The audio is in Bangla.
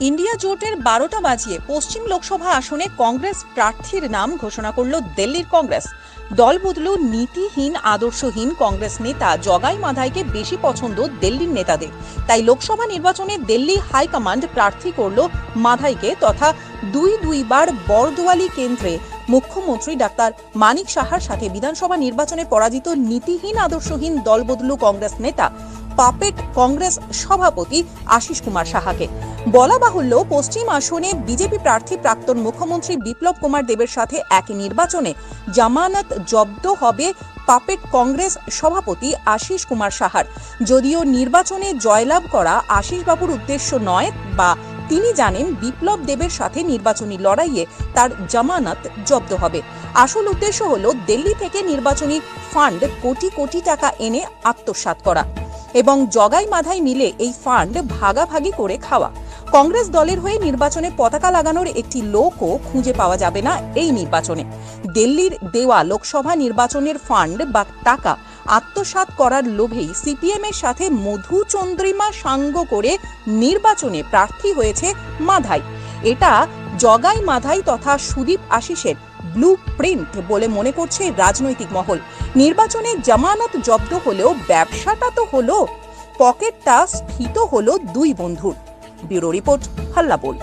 ইন্ডিয়া জোটের বারোটা বাজিয়ে পশ্চিম লোকসভা আসনে কংগ্রেস প্রার্থীর নাম ঘোষণা করল দিল্লির কংগ্রেস। দল বদলু নীতিহীন, আদর্শহীন কংগ্রেস নেতা জগাই মাধাইকে বেশি পছন্দ দিল্লির নেতাদের। তাই লোকসভা নির্বাচনে দিল্লি হাইকমান্ড প্রার্থী করল মাধাইকে তথা দুই দুইবার বরদোয়ালি কেন্দ্রে মুখ্যমন্ত্রী ডাক্তার মানিক সাহার সাথে বিধানসভা নির্বাচনে পরাজিত নীতিহীন, আদর্শহীন দলবদলু কংগ্রেস নেতা পাপেট কংগ্রেস সভাপতি আশিস কুমার সাহাকে। বলা বাহুল্য, পশ্চিম আসনে বিজেপি প্রার্থী প্রাক্তন মুখ্যমন্ত্রী বিপ্লব কুমার দেবের সাথে একই নির্বাচনে জামানত জব্দ হবে পাপেট কংগ্রেস সভাপতি আশিস কুমার সাহার। যদিও নির্বাচনে জয়লাভ করা আশিস বাবুর উদ্দেশ্য নয় বা তিনি জানেন বিপ্লব দেবের সাথে নির্বাচনী লড়াইয়ে তার জামানত জব্দ হবে। আসল উদ্দেশ্য হল দিল্লি থেকে নির্বাচনী ফান্ড কোটি কোটি টাকা এনে আত্মসাৎ করা এবং জগাই মাধাই মিলে এই ফান্ড ভাগাভাগি করে খাওয়া। কংগ্রেস দলের হয়ে নির্বাচনে পতাকা লাগানোর একটি লোকও খুঁজে পাওয়া যাবে না এই নির্বাচনে। দিল্লির দেওয়া লোকসভা নির্বাচনের ফান্ড বা টাকা আত্মসাৎ করার লোভেই সিপিএম এর সাথে মধু চন্দ্রিমা সাঙ্গ করে নির্বাচনে প্রার্থী হয়েছে মাধাই। এটা জগাই মাধাই তথা সুদীপ আশিসের ব্লু প্রিন্ট বলে মনে করছে রাজনৈতিক মহল। নির্বাচনে জামানত জব্দ হলেও ব্যবসাটা তো হলো, পকেটটা স্ফীত হলো দুই বন্ধুর। ব্যুরো রিপোর্ট হাল্লা বল